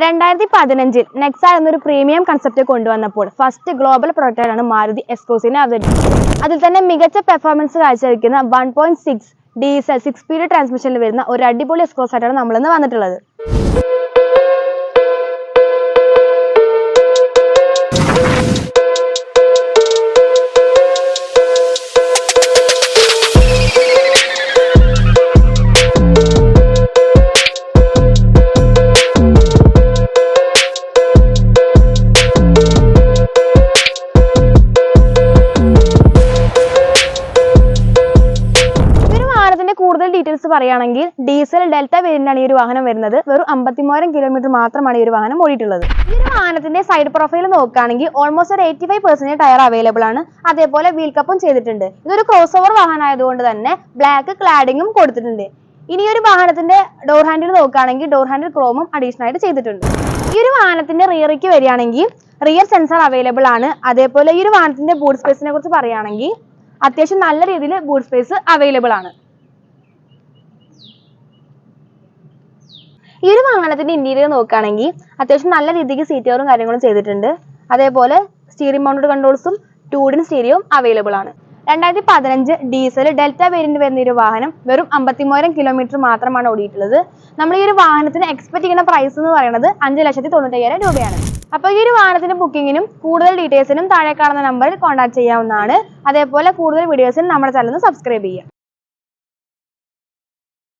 രണ്ടായിരത്തി പതിനഞ്ചിൽ നെക്സ എന്നൊരു പ്രീമിയം കൺസെപ്റ്റ് കൊണ്ടുവന്നപ്പോൾ ഫസ്റ്റ് ഗ്ലോബൽ പ്രൊഡക്റ്റാണ് മാരുതി എക്സ്പോസിനെ അവതരിപ്പിച്ചത്. അതിൽ തന്നെ മികച്ച performance കാഴ്ചവെക്കുന്ന one point six diesel six speed ട്രാൻസ്മിഷനിൽ വരുന്ന ഒരു അടിപൊളി എക്സ്പോസ് ആയിട്ടാണ് നമ്മളിന്ന് വന്നിട്ടുള്ളത്. കൂടുതൽ ഡീറ്റെയിൽസ് പറയുകയാണെങ്കിൽ ഡീസൽ ഡെൽറ്റ വേരിയന്റാണ് ഈ ഒരു വാഹനം വരുന്നത്. വെറും അമ്പത്തിമൂവായിരം കിലോമീറ്റർ മാത്രമാണ് ഈ ഒരു വാഹനം ഓടിയിട്ടുള്ളത്. ഈ ഒരു വാഹനത്തിന്റെ സൈഡ് പ്രൊഫൈൽ നോക്കുകയാണെങ്കിൽ ഓൾമോസ്റ്റ് ഒരു eighty five percent tyre available ആണ്. അതേപോലെ വീൽ കപ്പും ചെയ്തിട്ടുണ്ട്. ഇതൊരു ക്രോസ് ഓവർ വാഹനം ആയതുകൊണ്ട് തന്നെ ബ്ലാക്ക് ക്ലാഡിങ്ങും കൊടുത്തിട്ടുണ്ട്. ഇനി ഒരു വാഹനത്തിന്റെ ഡോർ ഹാൻഡിൽ നോക്കുകയാണെങ്കിൽ ഡോർ ഹാൻഡിൽ ക്രോമും അഡീഷണൽ ആയിട്ട് ചെയ്തിട്ടുണ്ട്. ഈ ഒരു വാഹനത്തിന്റെ റിയറിക്ക് വരികയാണെങ്കിൽ റിയർ സെൻസർ അവൈലബിൾ ആണ്. അതേപോലെ ഈ ഒരു വാഹനത്തിന്റെ ബൂട്ട് സ്പേസിനെ കുറിച്ച് പറയുകയാണെങ്കിൽ അത്യാവശ്യം നല്ല രീതിയിൽ ബൂട്ട് സ്പേസ് അവൈലബിൾ ആണ്. ഈ ഒരു വാഹനത്തിന്റെ ഇന്റീരിയർ നോക്കുകയാണെങ്കിൽ അത്യാവശ്യം നല്ല രീതിക്ക് സീറ്റ് കവറും കാര്യങ്ങളും ചെയ്തിട്ടുണ്ട്. അതേപോലെ സ്റ്റീറിംഗ് മൗണ്ടഡ് കൺട്രോൾസും ടൂഡിൻ സ്റ്റീരിയോയും അവൈലബിൾ ആണ്. രണ്ടായിരത്തി പതിനഞ്ച് ഡീസൽ ഡെൽറ്റ വേരിയന്റ് വരുന്ന ഒരു വാഹനം വെറും അമ്പത്തിമൂവായിരം കിലോമീറ്റർ മാത്രമാണ് ഓടിയിട്ടുള്ളത്. നമ്മൾ ഈ ഒരു വാഹനത്തിന് എക്സ്പെക്ട് ചെയ്യുന്ന പ്രൈസ് എന്ന് പറയുന്നത് അഞ്ച് ലക്ഷത്തി തൊണ്ണൂറ്റയ്യായിരം രൂപയാണ്. അപ്പോൾ ഈ ഒരു വാഹനത്തിന്റെ ബുക്കിങ്ങിനും കൂടുതൽ ഡീറ്റെയിൽസിനും താഴെ കാണുന്ന നമ്പറിൽ കോൺടാക്ട് ചെയ്യാവുന്നതാണ്. അതേപോലെ കൂടുതൽ വീഡിയോസിന് നമ്മുടെ ചാനൽ സബ്സ്ക്രൈബ് ചെയ്യുക.